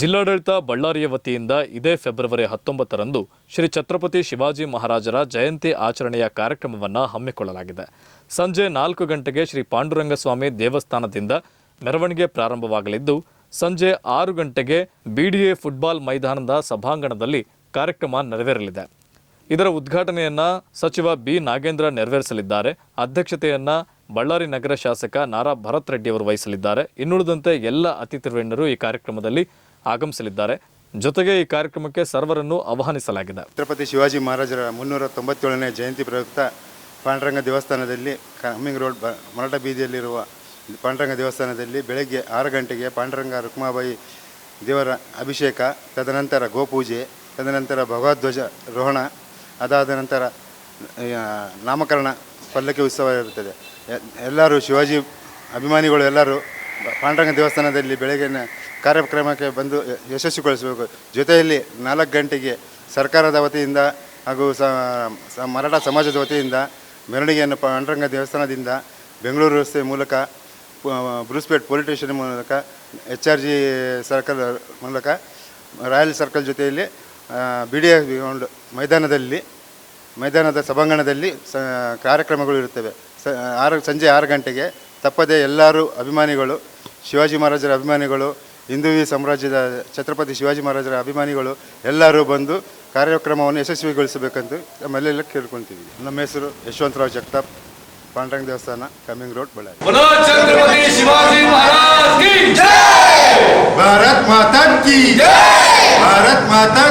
ಜಿಲ್ಲಾಡಳಿತ ಬಳ್ಳಾರಿಯ ವತಿಯಿಂದ ಇದೇ ಫೆಬ್ರವರಿ ಹತ್ತೊಂಬತ್ತರಂದು ಶ್ರೀ ಛತ್ರಪತಿ ಶಿವಾಜಿ ಮಹಾರಾಜರ ಜಯಂತಿ ಆಚರಣೆಯ ಕಾರ್ಯಕ್ರಮವನ್ನು ಹಮ್ಮಿಕೊಳ್ಳಲಾಗಿದೆ. ಸಂಜೆ ನಾಲ್ಕು ಗಂಟೆಗೆ ಶ್ರೀ ಪಾಂಡುರಂಗಸ್ವಾಮಿ ದೇವಸ್ಥಾನದಿಂದ ಮೆರವಣಿಗೆ ಪ್ರಾರಂಭವಾಗಲಿದ್ದು, ಸಂಜೆ ಆರು ಗಂಟೆಗೆ ಬಿಡಿಎ ಫುಟ್ಬಾಲ್ ಮೈದಾನದ ಸಭಾಂಗಣದಲ್ಲಿ ಕಾರ್ಯಕ್ರಮ ನೆರವೇರಲಿದೆ. ಇದರ ಉದ್ಘಾಟನೆಯನ್ನ ಸಚಿವ ಬಿ ನಾಗೇಂದ್ರ ನೆರವೇರಿಸಲಿದ್ದಾರೆ. ಅಧ್ಯಕ್ಷತೆಯನ್ನ ಬಳ್ಳಾರಿ ನಗರ ಶಾಸಕ ನಾರಾ ಭರತ್ ರೆಡ್ಡಿ ಅವರು ವಹಿಸಲಿದ್ದಾರೆ. ಇನ್ನುಳಿದಂತೆ ಎಲ್ಲ ಅತಿಥಿ ಈ ಕಾರ್ಯಕ್ರಮದಲ್ಲಿ ಆಗಮಿಸಲಿದ್ದಾರೆ. ಜೊತೆಗೆ ಈ ಕಾರ್ಯಕ್ರಮಕ್ಕೆ ಸರ್ವರನ್ನು ಆಹ್ವಾನಿಸಲಾಗಿದೆ. ಛತ್ರಪತಿ ಶಿವಾಜಿ ಮಹಾರಾಜರ ಮುನ್ನೂರ ತೊಂಬತ್ತೇಳನೇ ಜಯಂತಿ ಪ್ರಯುಕ್ತ ಪಾಂಡುರಂಗ ದೇವಸ್ಥಾನದಲ್ಲಿ ಕಮ್ಮಿಂಗ್ ರೋಡ್ ಬ ಮರಾಠ ಬೀದಿಯಲ್ಲಿರುವ ಪಾಂಡುರಂಗ ದೇವಸ್ಥಾನದಲ್ಲಿ ಬೆಳಗ್ಗೆ ಆರು ಗಂಟೆಗೆ ಪಾಂಡುರಂಗ ರುಕ್ಮಾಬಾಯಿ ದೇವರ ಅಭಿಷೇಕ, ತದನಂತರ ಗೋಪೂಜೆ, ತದನಂತರ ಭಗವದ್ವಜ ರೋಹಣ, ಅದಾದ ನಂತರ ನಾಮಕರಣ, ಪಲ್ಲಕ್ಕಿ ಉತ್ಸವ ಇರುತ್ತದೆ. ಎಲ್ಲರೂ ಶಿವಾಜಿ ಅಭಿಮಾನಿಗಳು ಎಲ್ಲರೂ ಪಾಂಡುರಂಗ ದೇವಸ್ಥಾನದಲ್ಲಿ ಬೆಳಗಿನ ಕಾರ್ಯಕ್ರಮಕ್ಕೆ ಬಂದು ಯಶಸ್ವಿಗೊಳಿಸಬೇಕು. ಜೊತೆಯಲ್ಲಿ ನಾಲ್ಕು ಗಂಟೆಗೆ ಸರ್ಕಾರದ ವತಿಯಿಂದ ಹಾಗೂ ಸ ಮರಾಠ ಸಮಾಜದ ವತಿಯಿಂದ ಮೆರವಣಿಗೆಯನ್ನು ಪಾಂಡುರಂಗ ದೇವಸ್ಥಾನದಿಂದ ಬೆಂಗಳೂರು ರಸ್ತೆ ಮೂಲಕ ಬ್ರೂಸ್ಪೇಟ್ ಪೊಲೀಸ್ ಸ್ಟೇಷನ್ ಮೂಲಕ, ಎಚ್ ಆರ್ ಜಿ ಸರ್ಕಲ್ ಮೂಲಕ, ರಾಯಲ್ ಸರ್ಕಲ್ ಜೊತೆಯಲ್ಲಿ ಬಿ ಡಿ ಎಫ್ ಗ್ರೌಂಡ್ ಮೈದಾನದಲ್ಲಿ, ಮೈದಾನದ ಸಭಾಂಗಣದಲ್ಲಿ ಸ, ಕಾರ್ಯಕ್ರಮಗಳು ಇರುತ್ತವೆ. ಸ, ಆರು, ಸಂಜೆ ಆರು ಗಂಟೆಗೆ ತಪ್ಪದೆ ಎಲ್ಲರೂ ಅಭಿಮಾನಿಗಳು ಶಿವಾಜಿ ಮಹಾರಾಜರ ಅಭಿಮಾನಿಗಳು ಹಿಂದೂವಿ ಸಾಮ್ರಾಜ್ಯದ ಛತ್ರಪತಿ ಶಿವಾಜಿ ಮಹಾರಾಜರ ಅಭಿಮಾನಿಗಳು ಎಲ್ಲರೂ ಬಂದು ಕಾರ್ಯಕ್ರಮವನ್ನು ಯಶಸ್ವಿಗೊಳಿಸಬೇಕಂತ ನಮ್ಮೆಲ್ಲೆಲ್ಲ ಕೇಳ್ಕೊಳ್ತೀವಿ. ನಮ್ಮ ಹೆಸರು ಯಶವಂತರಾವ್ ಜಗತಾಪ್. ಪಾಂಡ್ರಂಗ್ ದೇವಸ್ಥಾನ ಕಮಿಂಗ್ ರೋಡ್ ಬಳ್ಳಾರಿ. ಭಾರತ್ ಮಾತಾ ಭಾರತ್ ಮಾತಾ